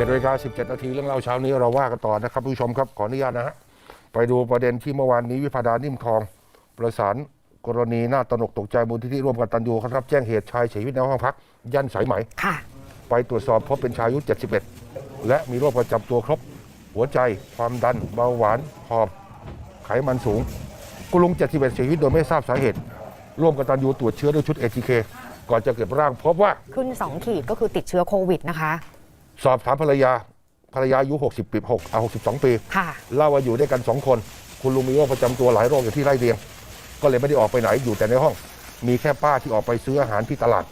7นาฬิกา17นาทีเรื่องเล่าเช้านี้เราว่ากันต่อนะครับผู้ชมครับขออนุญาตนะฮะไปดูประเด็นที่เมื่อวานนี้วิพาดานิ่มทอง ประสานกรณีน่าตระหนกตกใจมูลที่ร่วมกันตันยูครับแจ้งเหตุชายเสียชีวิตในห้องพักย่านสายไหมค่ะ ไปตรวจสอบพบเป็นชายอายุ 71 และมีโรคประจำตัวครบ หัวใจความดันเบาหวานหอบ ไขมันสูงคุณลุง 71 เสียชีวิตโดยไม่ทราบสาเหตุ ร่วมกันตันยูตรวจเชื้อด้วยชุด ATK ก่อนจะเก็บร่างพบว่าขึ้น 2 ขีดก็คือติดเชื้อโควิดนะคะ สอบถามภรรยาภรรยาอายุ 60 ปี6อะ62 ปีค่ะ เล่าว่าอยู่ด้วยกัน 2 คน คุณลุงมีโรคประจำตัวหลายโรคอย่างที่ไล่เรียง ก็เลยไม่ได้ออกไปไหนอยู่แต่ในห้อง มีแค่ป้าที่ออกไปซื้ออาหารที่ตลาด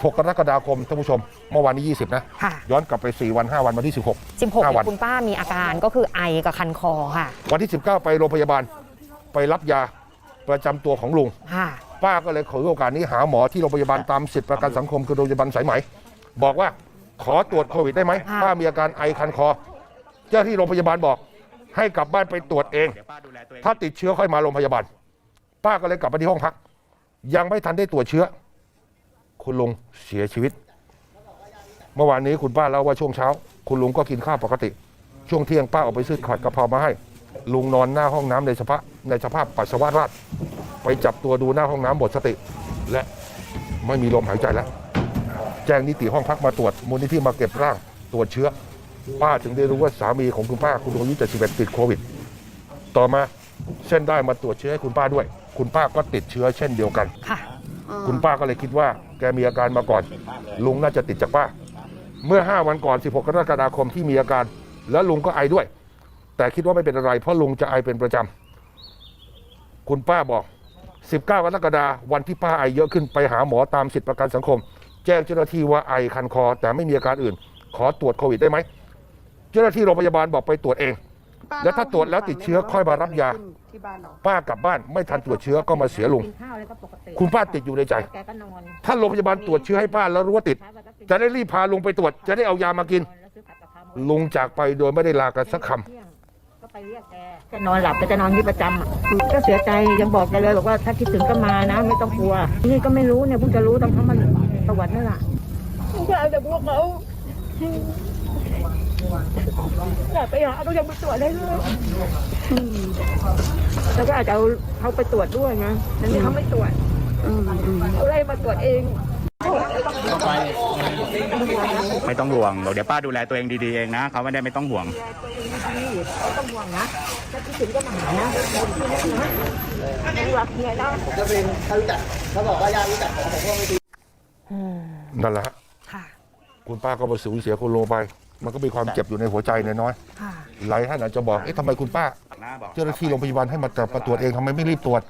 16 กรกฎาคมท่านผู้ชม เมื่อวานนี้ 20 นะ ค่ะ ย้อนกลับไป 4 วัน 5 วันวันที่ 16 16ห้าวัน เนี่ยคุณป้ามีอาการก็คือไอกับคันคอค่ะ วันที่ 19 ไปโรงพยาบาล ไปรับยาประจำตัวของลุง ค่ะ ป้าก็เลยขอโอกาสนี้หาหมอที่โรงพยาบาลตามสิทธิประกันสังคมคือโรงพยาบาลสายไหม บอกว่า ขอตรวจโควิดได้ไหม ค่ะป้ามีอาการไอคันคอ เจ้าที่โรงพยาบาลบอก ให้กลับบ้านไปตรวจเอง ถ้าติดเชื้อค่อยมาโรงพยาบาล ป้าก็เลยกลับไปที่ห้องพัก ยังไม่ทันได้ตรวจเชื้อ คุณลุงเสียชีวิต เมื่อวานนี้คุณป้าเล่าว่าช่วงเช้า คุณลุงก็กินข้าวปกติ ช่วงเที่ยงป้าออกไปซื้อขัดกะเพรามาให้ ลุงนอนหน้าห้องน้ำในสภาพในสภาพปัสสาวะราดไปจับตัวดูหน้าห้องน้ำหมดสติ และไม่มีลมหายใจแล้ว แจ้งนิติห้องพักมาตรวจมูลนิธิมาเก็บร่างตรวจเชื้อ ป้าถึงได้รู้ว่าสามีของคุณป้าคุณลุงอายุ71ติดโควิด ต่อมาเส้นได้มาตรวจเชื้อให้คุณป้าด้วย คุณป้าก็ติดเชื้อเช่นเดียวกัน ค่ะคุณป้าก็เลยคิดว่าแกมีอาการมาก่อน ลุงน่าจะติดจากป้า เมื่อ 5 วันก่อน 16 กรกฎาคมที่มีอาการ แล้วลุงก็ไอด้วย แต่คิดว่าไม่เป็นอะไร เพราะลุงจะไอเป็นประจำคุณป้าบอก 19 กรกฎาคมวันที่ป้าไอเยอะขึ้นไปหาหมอตามสิทธิประกันสังคม แจ้งเจ้าหน้าที่ว่าไอคันคอ แต่ไม่มีอาการอื่น ขอตรวจโควิดได้ไหม เจ้าหน้าที่โรงพยาบาลบอกไปตรวจเองแล้วถ้าตรวจแล้วติดเชื้อค่อยมารับยา ที่บ้านเราป้ากลับบ้านไม่ทันตรวจเชื้อก็มาเสียลุง กินข้าวอะไรก็ปกติคุณป้าติดอยู่ในใจ แกก็นอนถ้าโรงพยาบาลตรวจเชื้อให้ป้าแล้วรู้ว่าติด จะได้รีบพาลุงไปตรวจ จะได้เอายามากิน แล้วซื้อผัดกะเพรามาลุงจากไปโดยไม่ได้ลากันสักคเที่ยงก็ไปเรียกแกแกนอนหลับแกจะนอนที่ประจำอะก็เสียใจยังบอกแกเลยบอกว่าถ้าคิดถึงก็มานะ ไม่ต้องกลัวนี่ก็ไม่รู้เนี่ยเพิ่งจะรู้ตอนเขามัน ประวัตินั่นแหละอยากแต่พวกเขาอยากไปหาต้องยังไปตรวจได้เลยอืมแล้วก็อาจจะเอาเขาไปตรวจด้วยนะนั่นนี่เขาไม่ตรวจเขาไล่มาตรวจเอง ไม่ต้องห่วงเดี๋ยวป้าดูแลตัวเองดีๆเองนะเขาไม่ได้ไม่ต้องห่วงไม่ต้องห่วงนะถ้าคิดถึงก็มาหานะยังรักเมียนะอืมำ นั่นแหละฮะค่ะ คุณป้าก็มาสูญเสียคุณลุงไป มันก็มีความเจ็บอยู่ในหัวใจน้อยค่ะ ๆหลายท่านอาจจะบอกเอ๊ะทำไมคุณป้า เจ้าหน้าที่โรงพยาบาลให้มามาตรวจเองทำไมไม่รีบตรวจ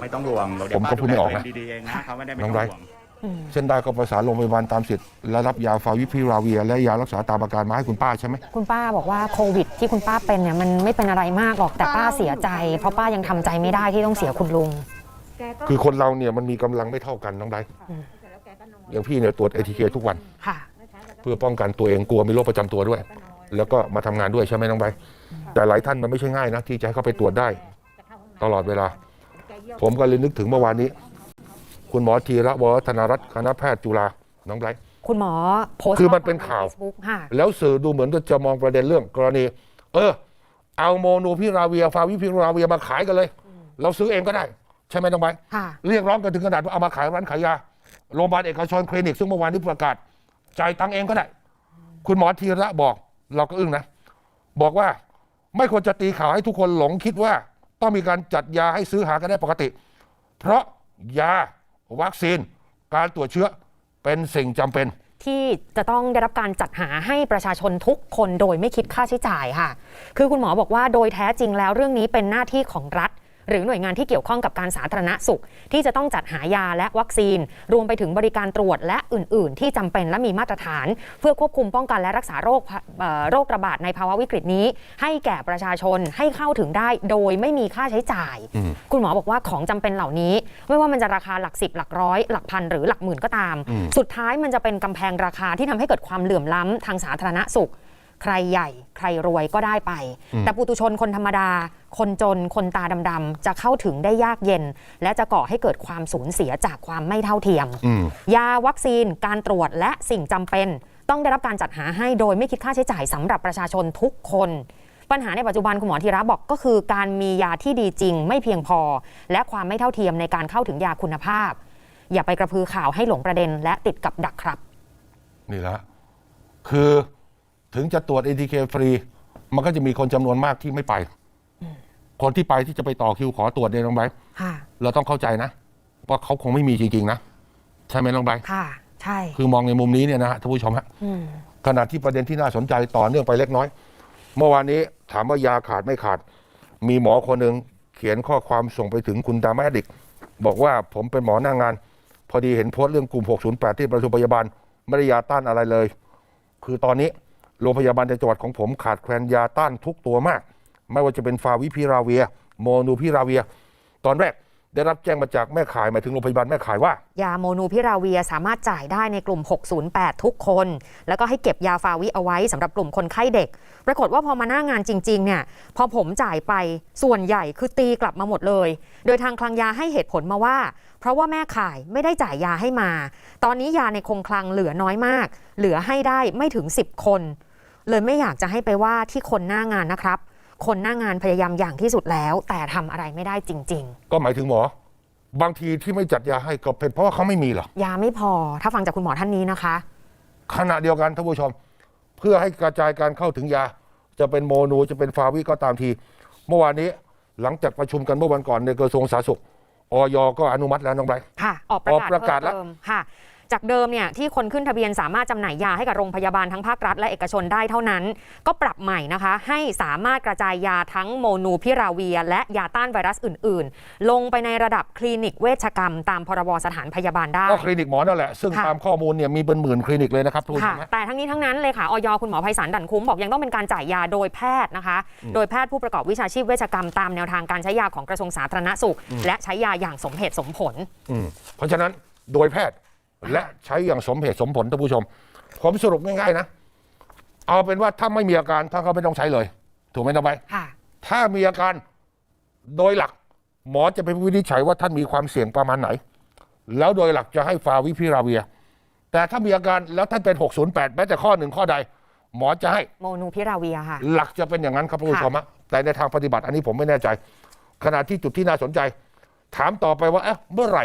ไม่ต้องห่วงเดี๋ยวผมก็ป้าพูดไม่ออกนะดูแลตัวเงดีๆเองนะเขาไม่ได้ไม่น้ต้อองงไรห่วง อืมเส้นได้ก็ประสานโรงพยาบาลตามสิทธิ์และรับยาฟาวิพิราเวีย และยารักษาตามอาการมาให้คุณป้าใช่ไหมคุณป้าบอกว่าโควิด ที่คุณป้าเป็นเนี่ยมันไม่เป็นอะไรมากหรอกแต่ป้าเสียใจ เพราะป้ายังทำใจไม่ได้ที่ต้องเสียคุณลุง แกก็คือคนเราเนี่ยมันมีกำลังไม่เท่ากันน้องไดแล้วแกก็นอนอย่างพี่เนี่ยตรวจเอทีเคทุกวัน ค่ะเพื่อป้องกันตัวเองกลัวมีโรคประจำตัวด้วยแล้วก็มาทำงานด้วยใช่ไหมน้องไบร์ทแต่หลายท่านมันไม่ใช่ง่ายนะ ที่จะให้เข้าไปตรวจได้ตลอดเวลาผมก็เลยนึกถึงเมื่อวานนี้ คุณหมอธีระวรธนารัตน์คณะแพทย์จุฬาน้องไบร์ท คุณหมอโพสต์คือมันเป็นข่าว เฟซบุ๊กค่ะ แล้วสื่อดูเหมือนจะมองประเด็นเรื่องกรณี เออ เอาโมนูพิราเวียฟาวิพิราเวียมาขายกันเลย เราซื้อเองก็ได้ ใช่ไหมน้องไบร์ทค่ะ เรียกร้องกันถึงขนาดว่าเอามาขายร้านขายยาโรงพยาบาลเอกชนคลินิกซึ่งเมื่อวานนี้ประกาศจ่ายตังค์เองก็ได้ คุณหมอธีระบอกเราก็อึ้งนะ บอกว่าไม่ควรจะตีข่าวให้ทุกคนหลงคิดว่า ต้องมีการจัดยาให้ซื้อหากันได้ปกติ เพราะยาวัคซีน การตรวจเชื้อเป็นสิ่งจำเป็น ที่จะต้องได้รับการจัดหาให้ประชาชนทุกคนโดยไม่คิดค่าใช้จ่ายค่ะ คือคุณหมอบอกว่าโดยแท้จริงแล้วเรื่องนี้เป็นหน้าที่ของรัฐ หรือหน่วยงานที่เกี่ยวข้องกับการสาธารณสุข ที่จะต้องจัดหายาและวัคซีน รวมไปถึงบริการตรวจและอื่น ๆ ที่จำเป็นและมีมาตรฐาน เพื่อควบคุมป้องกันและรักษาโรคเอ่อโรคระบาดในภาวะวิกฤตนี้ ให้แก่ประชาชนให้เข้าถึงได้โดยไม่มีค่าใช้จ่ายอืมคุณหมอบอกว่าของจำเป็นเหล่านี้ ไม่ว่ามันจะราคาหลักสิบหลักร้อยหลักพันหรือหลักหมื่นก็ตามอืมสุดท้ายมันจะเป็นกำแพงราคาที่ทำให้เกิดความเหลื่อมล้ำทางสาธารณสุข ใครใหญ่ใครรวยก็ได้ไป แต่ปุตุชนคนธรรมดา คนจนคนตาดำๆจะเข้าถึงได้ยากเย็น และจะก่อให้เกิดความสูญเสียจากความไม่เท่าเทียมอืมยาวัคซีน การตรวจและสิ่งจำเป็น ต้องได้รับการจัดหาให้โดยไม่คิดค่าใช้จ่ายสำหรับประชาชนทุกคนปัญหาในปัจจุบันคุณหมอธีระบอกก็คือ การมียาที่ดีจริงไม่เพียงพอ และความไม่เท่าเทียมในการเข้าถึงยาคุณภาพ อย่าไปกระพือข่าวให้หลงประเด็นและติดกับดักครับ นี่แหละคือ ถึงจะตรวจ ATK ฟรี มันก็จะมีคนจำนวนมากที่ไม่ไป คนที่ไปที่จะไปต่อคิวขอตรวจเนี่ยน้องไบร์ทค่ะ เราต้องเข้าใจนะว่าเขาคงไม่มีจริงๆนะ ใช่ไหมน้องไบร์ทค่ะ ใช่ คือมองในมุมนี้เนี่ยนะฮะท่านผู้ชมฮะ อืม ขณะที่ประเด็นที่น่าสนใจต่อเนื่องไปเล็กน้อย เมื่อวานนี้ถามว่ายาขาดไม่ขาด มีหมอคนหนึ่งเขียนข้อความส่งไปถึงคุณดามาดิก บอกว่าผมเป็นหมอหน้างงาน พอดีเห็นโพสต์เรื่องกลุ่ม 608 ที่ประชุมพยาบาลไม่ได้ยาต้านอะไรเลย คือตอนนี้ โรงพยาบาลในจังหวัดของผมขาดแคลนยาต้านทุกตัวมาก ไม่ว่าจะเป็นฟาวิพิราเวีย โมนูพิราเวีย ตอนแรกได้รับแจ้งมาจากแม่ขายหมายถึงโรงพยาบาลแม่ขายว่า ยาโมนูพิราเวียสามารถจ่ายได้ในกลุ่ม 608 ทุกคน แล้วก็ให้เก็บยาฟาวิเอาไว้สำหรับกลุ่มคนไข้เด็ก ปรากฏว่าพอมาหน้างานจริง ๆ เนี่ย พอผมจ่ายไปส่วนใหญ่คือตีกลับมาหมดเลย โดยทางคลังยาให้เหตุผลมาว่า เพราะว่าแม่ขายไม่ได้จ่ายยาให้มา ตอนนี้ยาในคงคลังเหลือน้อยมาก เหลือให้ได้ไม่ถึง 10 คน เลยไม่อยากจะให้ไปว่าที่คนหน้างานนะครับ คนหน้างานพยายามอย่างที่สุดแล้ว แต่ทำอะไรไม่ได้จริง ก็หมายถึงหมอ บางทีที่ไม่จัดยาให้ก็เป็นเพราะว่าเขาไม่มีเหรอ ๆ ยาไม่พอถ้าฟังจากคุณหมอท่านนี้นะคะ ขณะเดียวกันท่านผู้ชม เพื่อให้กระจายการเข้าถึงยา จะเป็นโมนูจะเป็นฟาวิก็ตามที เมื่อวานนี้หลังจากประชุมกันเมื่อวันก่อนในกระทรวงสาธารณสุขออยก็อนุมัติแล้วน้องไบรท์ ค่ะ ออกประกาศออกประกาศเพิ่มแล้วเติมค่ะ จากเดิมเนี่ยที่คนขึ้นทะเบียนสามารถจำหน่ายยาให้กับโรงพยาบาลทั้งภาครัฐและเอกชนได้เท่านั้น ก็ปรับใหม่นะคะ ให้สามารถกระจายยาทั้งโมนูพิราเวีย และยาต้านไวรัสอื่น ๆ ลงไปในระดับคลินิกเวชกรรม ตามพรบสถานพยาบาลได้ก็คลินิกหมอนั่นแหละซึ่งค่ะตามข้อมูลเนี่ยมีเป็นหมื่นคลินิกเลยนะครับท่านผู้ชค่ะมฮะแต่ทั้งนี้ทั้งนั้นเลยค่ะออยคุณหมอไพศาลดันคุ้มบอกยังต้องเป็นการจ่ายยาโดยแพทย์นะคะ โดยแพทย์ผู้ประกอบวิชาชีพเวชกรรมตามแนวทางการใช้ยาของกระทรวงสาธารณสุข และใช้ยาอย่างสมเหตุสมผลอืมเพราะฉะนั้นโดยแพทย์ และใช้อย่างสมเหตุสมผลท่านผู้ชม ผมสรุปง่ายๆนะ เอาเป็นว่าถ้าไม่มีอาการถ้าเขาไม่ต้องใช้เลย ถูกไหมน้องไบรท์ค่ะ ถ้ามีอาการโดยหลัก หมอจะเป็นผู้วินิจฉัยว่าท่านมีความเสี่ยงประมาณไหน แล้วโดยหลักจะให้ฟาวิพิราเวีย แต่ถ้ามีอาการแล้วท่านเป็น 608 แม้แต่ข้อหนึ่งข้อใด หมอจะให้ โมนูพิราเวียค่ะ หลักจะเป็นอย่างนั้นครับคุณผู้ชมฮะแต่ในทางปฏิบัติอันนี้ผมไม่แน่ใจ ขณะที่จุดที่น่าสนใจ ถามต่อไปว่าเอ๊ะเมื่อไหร่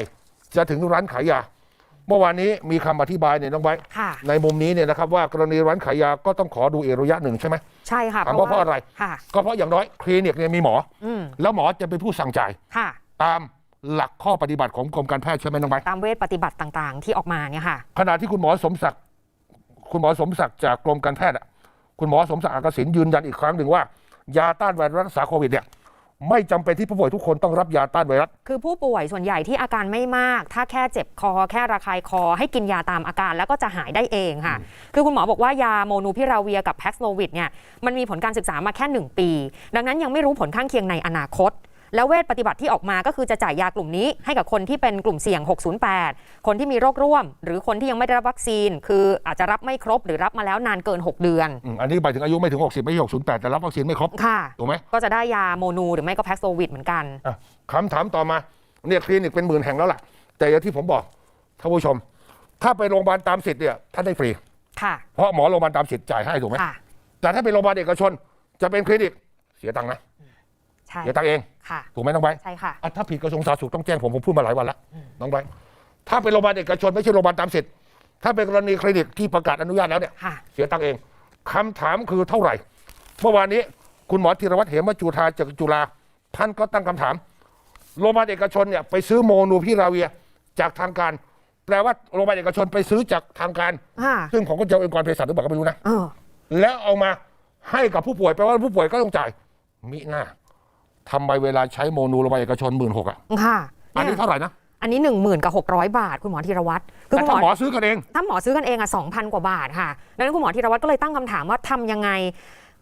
จะถึงร้านขายยา เมื่อวานนี้มีคำอธิบายเนี่ยน้องไว้ค่ะในมุมนี้เนี่ยนะครับว่ากรณีร้านขายยาก็ต้องขอดูเอกระยะหนึ่งใช่ไหมใช่ค่ะถามว่าเพราะอะไรค่ะก็เพราะอย่างน้อยคลินิกเนี่ยมีหมออืมแล้วหมอจะเป็นผู้สั่งจ่ายค่ะตามหลักข้อปฏิบัติของกรมการแพทย์ใช่ไหมน้องไบร์ทตามเวทปฏิบัติต่างๆ ที่ออกมาเนี่ยค่ะขณะที่คุณหมอสมศักดิ์คุณหมอสมศักดิ์จากกรมการแพทย์อะคุณหมอสมศักดิ์อากสินยืนยันอีกครั้งหนึ่งว่ายาต้านไวรัสรักษาโควิดเนี่ย ไม่จำเป็นที่ผู้ป่วยทุกคนต้องรับยาต้านไวรัส คือผู้ป่วยส่วนใหญ่ที่อาการไม่มาก ถ้าแค่เจ็บคอ แค่ระคายคอ ให้กินยาตามอาการแล้วก็จะหายได้เองค่ะ คือคุณหมอบอกว่ายาโมนูพิราเวียกับแพ็กโซวิดเนี่ยมันมีผลการศึกษามาแค่ 1 ปี ดังนั้นยังไม่รู้ผลข้างเคียงในอนาคต แล้วเวทปฏิบัติที่ออกมาก็คือจะจ่ายยากลุ่มนี้ให้กับคนที่เป็นกลุ่มเสี่ยง 608 คนที่มีโรคร่วม หรือคนที่ยังไม่ได้รับวัคซีน คืออาจจะรับไม่ครบหรือรับมาแล้วนานเกิน 6 เดือนอืมอันนี้หมายถึงอายุไม่ถึง 60 ไม่ใช่608 แต่รับวัคซีนไม่ครบค่ะถูกไหมก็จะได้ยาโมนูหรือไม่ก็แพ็กโซวิดเหมือนกันอะคำถามต่อมาเนี่ยคลินิกเป็นหมื่นแห่งแล้วล่ะ แต่อย่างที่ผมบอกท่านผู้ชม ถ้าไปโรงพยาบาลตามสิทธิ์เนี่ยท่านได้ฟรีค่ะเพราะหมอโรงพยาบาลตามสิทธิ์จ่ายให้ถูกไหมค่ะแต่ถ้าเป็นโรงพยาบาลเอกชน จะเป็นคลินิกเสียตังค์นะใช่ เสียตังค์เอง ค่ะ ถูกไหมน้องไบร์ทใช่ค่ะ อะถ้าผิดกระทรวงสาธารณสุขต้องแจ้งผม ผมพูดมาหลายวันแล้วน้องไบร์ทถ้าเป็นโรงพยาบาลเอกชนไม่ใช่โรงพยาบาลตามสิทธิ์ถ้าเป็นกรณีคลินิกที่ประกาศอนุญาตแล้วเนี่ยค่ะ เสียตังค์เองคำถามคือเท่าไหร่ เมื่อวานนี้คุณหมอธีรวัตรเหมจุธาจากจุฬาท่านก็ตั้งคำถาม โรงพยาบาลเอกชนเนี่ยไปซื้อโมนูพิราเวียจากทางการ แปลว่าโรงพยาบาลเอกชนไปซื้อจากทางการ ค่ะซึ่งของก็จะองค์กรเภสัชหรือเปล่าก็ไม่รู้นะ เออ แล้วเอามาให้กับผู้ป่วยแปลว่าผู้ป่วยก็ต้องจ่ายมิหน้า ทำไมเวลาใช้โมนูโรงพยาบาลเอกชนหมื่นหกอะค่ะอันนี้เนี่ยเท่าไหร่นะ อันนี้หนึ่งหมื่นกับหกร้อยบาท คุณหมอธีรวัตรคือแต่คุณถ้าหหมมออซื้อกันเอง ถ้าหมอซื้อกันเองอะสองพันกว่าบาทค่ะดังนั้นคุณหมอธีรวัตรก็เลยตั้งคำถามว่าทำยังไง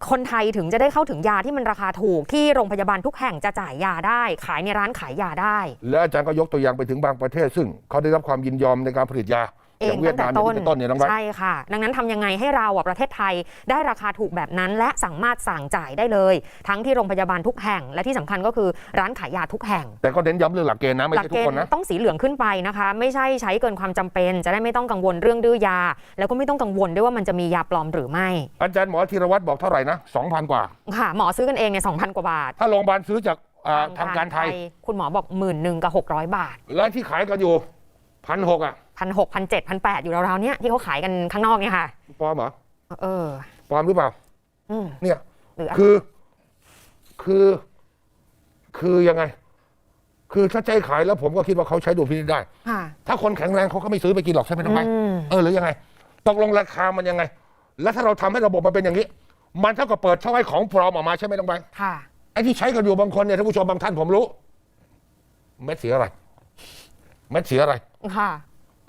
คนไทยถึงจะได้เข้าถึงยาที่มันราคาถูกที่โรงพยาบาลทุกแห่งจะจ่ายยาได้ ขายในร้านขายยาได้ และอาจารย์ก็ยกตัวอย่างไปถึงบางประเทศ ซึ่งเขาได้รับความยินยอมในการผลิตยา เออย่างงเวียตั้ดงนาแต่มต้นอย่างนี้เป็นต้นเนี่ยน้องไบร์ทใช่ค่ะ ดังนั้นทำยังไงให้เราอะประเทศไทยได้ราคาถูกแบบนั้น และสามารถสั่งจ่ายได้เลย ทั้งที่โรงพยาบาลทุกแห่ง และที่สำคัญก็คือร้านขายยาทุกแห่ง แต่ก็เน้นย้ำเรื่องหลักเกณฑ์นะไม่หลักใช่ทุเกกณคนฑ์นะต้องสีเหลืองขึ้นไปนะคะ ไม่ใช่ใช้เกินความจำเป็น จะได้ไม่ต้องกังวลเรื่องดื้อยา แล้วก็ไม่ต้องกังวลด้วยว่ามันจะมียาปลอมหรือไม่ อาจารย์หมอธีรวัตรบอกเท่าไหร่นะ2,000 กว่าค่ะหมอซื้อกันเองเนี่ยสองพันกว่าบาท ถ้าโรงพยาบาลซื้อจากอ่าทางการไทย คุณหมอบอกหมื่นหนึ่งกับหกร้อยบาท แล้วที่ขายกันอยู่พันหกอะ พันหกพันเจ็ดพันแปดอยู่ราวๆเนี้ยที่เขาขายกันข้างนอกเนี่ยค่ะปลอมเหรอเออปลอมหรือเปล่าอืมเนี่ย หรือคือ คือ คือยังไง คือถ้าใจขายแล้วผมก็คิดว่าเขาใช้ดูพินิจได้ ค่ะถ้าคนแข็งแรงเขาก็ไม่ซื้อไปกินหรอกใช่ไหมน้องไบร์ทอืมเออหรือยังไงตกลงราคามันยังไง แล้วถ้าเราทำให้ระบบมันเป็นอย่างนี้ มันเท่ากับเปิดช่องให้ของปลอมออกมาใช่ไหมน้องไบร์ทค่ะ ไอ้ที่ใช้กันอยู่บางคนเนี่ยท่านผู้ชมบางท่านผมรู้ เม็ดสีอะไร เม็ดสีอะไร ค่ะ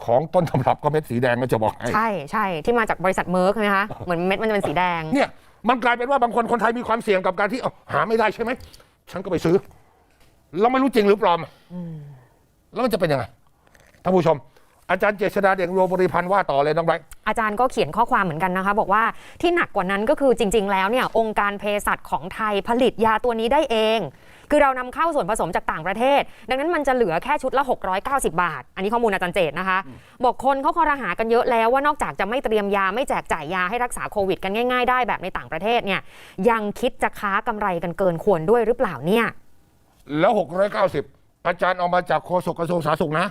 ของต้นตำรับก็เม็ดสีแดงก็จะบอกให้ใช่ใช่ที่มาจากบริษัทเมอร์กไหมคะเหมือนเม็ดมันจะเป็นสีแดง เนี่ยมันกลายเป็นว่าบางคนคนไทยมีความเสี่ยงกับการที่เอ้าหาไม่ได้ใช่ไหมฉันก็ไปซื้อแล้วไม่รู้จริงหรือปลอมแล้วมันจะเป็นยังไงท่านผู้ชม อาจารย์เจษดาเด่งรวมบริพันธ์ว่าต่อเลยน้องไบร์ทอาจารย์ก็เขียนข้อความเหมือนกันนะคะ บอกว่าที่หนักกว่านั้นก็คือจริง ๆ แล้วเนี่ย องค์การเภสัชของไทยผลิตยาตัวนี้ได้เอง คือเรานำเข้าส่วนผสมจากต่างประเทศ ดังนั้นมันจะเหลือแค่ชุดละ 690 บาท อันนี้ข้อมูลอาจารย์เจตนะคะ บอกคนเขาคอรหากันเยอะแล้วว่านอกจากจะไม่เตรียมยาไม่แจกจ่ายยาให้รักษาโควิดกันง่ายๆได้แบบในต่างประเทศเนี่ยยังคิดจะค้ากำไรกันเกินควรด้วยหรือเปล่าเนี่ยแล้วหกร้อยเก้าสิบอาจารย์เอามาจากโฆษกกระทรวงสาธารณสุขนะ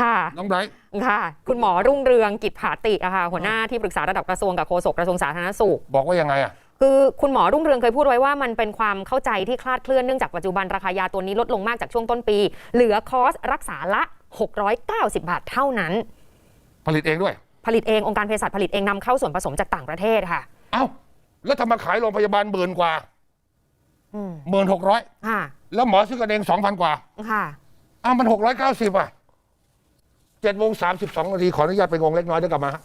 ค่ะ น้องไบร์ทค่ะ คุณหมอรุ่งเรืองกิจผาติอะค่ะ หัวหน้าที่ปรึกษาระดับกระทรวงกับโฆษกกระทรวงสาธารณสุข บอกว่ายังไงอะ คือคุณหมอรุ่งเรืองเคยพูดไว้ว่ามันเป็นความเข้าใจที่คลาดเคลื่อนเนื่องจากปัจจุบันราคายาตัวนี้ลดลงมากจากช่วงต้นปี เหลือคอสรักษาละ 690 บาทเท่านั้น ผลิตเองด้วย ผลิตเององค์การเภสัชผลิตเองนำเข้าส่วนผสมจากต่างประเทศค่ะ เอ้า แล้วทำมาขายโรงพยาบาลหมื่นกว่าอืมหมื่นหกร้อยค่ะแล้วหมอซื้อกันเองสองพันกว่าค่ะอ้าวมันหกร้อยเก้าสิบอะเจ็ดโมงสามสิบสองนาทีขออนุญาตไปงงเล็กน้อยเดี๋ยวกลับมาฮะ